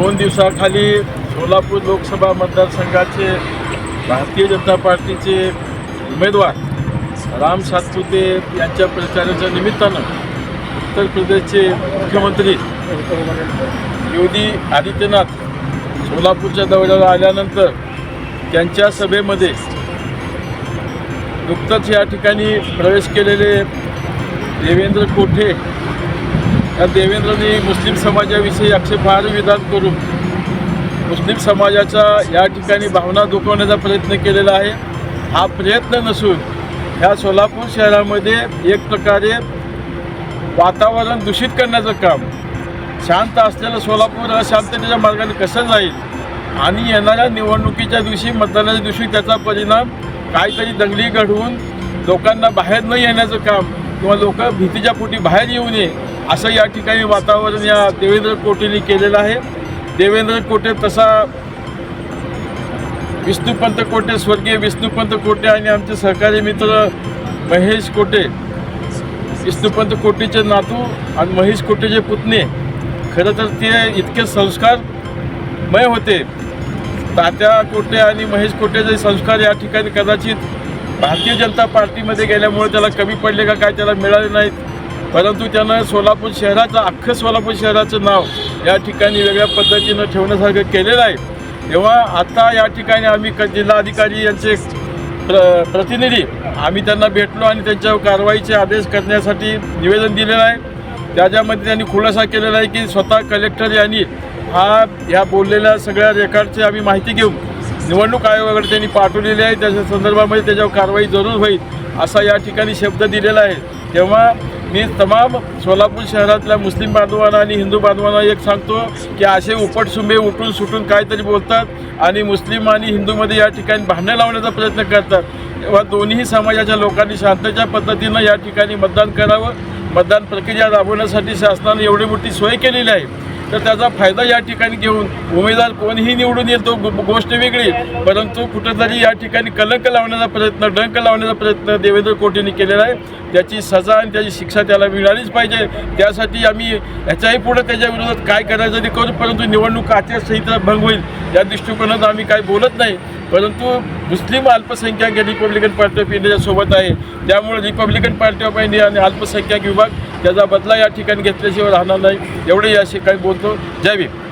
दोन दिवसाखाली सोलापूर लोकसभा मतदारसंघाचे भारतीय जनता पार्टीचे उमेदवार राम सातपुते यांच्या प्रचाराच्या निमित्तानं उत्तर प्रदेशचे मुख्यमंत्री योगी आदित्यनाथ सोलापूरच्या दौऱ्याला आल्यानंतर त्यांच्या सभेमध्ये नुकतंच या ठिकाणी प्रवेश केलेले देवेंद्र कोठे या देवेंद्रने मुस्लिम समाजाविषयी आक्षेपार्ह विधान करून मुस्लिम समाजाच्या या ठिकाणी भावना दुखवण्याचा प्रयत्न केलेला आहे. हा प्रयत्न नसून ह्या सोलापूर शहरामध्ये एक प्रकारे वातावरण दूषित करण्याचं काम शांत असलेलं सोलापूर अशांततेच्या मार्गाने कसं जाईल आणि येणाऱ्या निवडणुकीच्या दिवशी मतदानाच्या दिवशी त्याचा परिणाम काहीतरी दंगली घडवून लोकांना बाहेर न येण्याचं काम किंवा लोक भीतीच्या पोटी बाहेर येऊ नये असं या ठिकाणी वातावरण या देवेंद्र कोटेने केलेलं आहे. देवेंद्र कोटे तसा विष्णुपंत कोटे स्वर्गीय विष्णुपंत कोटे आणि आमचे सहकारी मित्र महेश कोटे विष्णुपंत कोटेचे नातू आणि महेश कोटेचे पुतणे खरं तर ते इतके संस्कारमय होते. तात्या कोटे आणि महेश कोटेचे संस्कार या ठिकाणी कदाचित भारतीय जनता पार्टीमध्ये गेल्यामुळे त्याला कमी पडले का काय त्याला मिळाले नाहीत. परंतु त्यानं सोलापूर शहराचं अख्खं सोलापूर शहराचं नाव या ठिकाणी वेगळ्या पद्धतीनं ठेवण्यासारखं केलेलं आहे. तेव्हा आता या ठिकाणी आम्ही क जिल्हाधिकारी यांचे प्र प्रतिनिधी आम्ही त्यांना भेटलो आणि त्यांच्यावर कारवाईचे आदेश करण्यासाठी निवेदन दिलेलं आहे. त्याच्यामध्ये त्यांनी खुलासा केलेला आहे की स्वतः कलेक्टर यांनी हा ह्या बोललेल्या सगळ्या रेकॉर्डची आम्ही माहिती घेऊन निवडणूक आयोगाकडे त्यांनी पाठवलेली आहे. त्याच्या संदर्भामध्ये त्याच्यावर कारवाई जरूर होईल असा या ठिकाणी शब्द दिलेला आहे. तेव्हा मी तमाम सोलापूर शहरातल्या मुस्लिम बांधवांना आणि हिंदू बांधवांना एक सांगतो की असे उपटसुंबे उठून सुटून काहीतरी बोलतात आणि मुस्लिम आणि हिंदूमध्ये या ठिकाणी भांडणं लावण्याचा प्रयत्न करतात. तेव्हा दोन्ही समाजाच्या लोकांनी शांततेच्या पद्धतीनं या ठिकाणी मतदान करावं. मतदान प्रक्रिया राबवण्यासाठी शासनाने एवढी मोठी सोय केलेली आहे. तर त्याचा फायदा या ठिकाणी घेऊन उमेदवार कोणीही निवडून येतो गो- गोष्ट वेगळी परंतु कुठंतरी या ठिकाणी कलंक लावण्याचा प्रयत्न डंक लावण्याचा प्रयत्न देवेंद्र कोटेंनी केलेला आहे. त्याची सजा आणि त्याची शिक्षा त्याला मिळालीच पाहिजे. त्यासाठी आम्ही ह्याच्याही पुढे त्याच्या विरोधात काय करायचं ते करू परंतु निवडणूक आचारसंहिता भंग होईल या दृष्टिकोनात आम्ही काय बोलत नाही. परंतु मुस्लिम अल्पसंख्याक रिपब्लिकन पार्टी ऑफ इंडियाच्या सोबत आहे. त्यामुळे रिपब्लिकन पार्टी ऑफ इंडिया आणि अल्पसंख्याक विभाग त्याचा बदला या ठिकाणी घेतल्याशिवाय राहणार नाही. एवढे याशी काही बोलतो. जय भीम.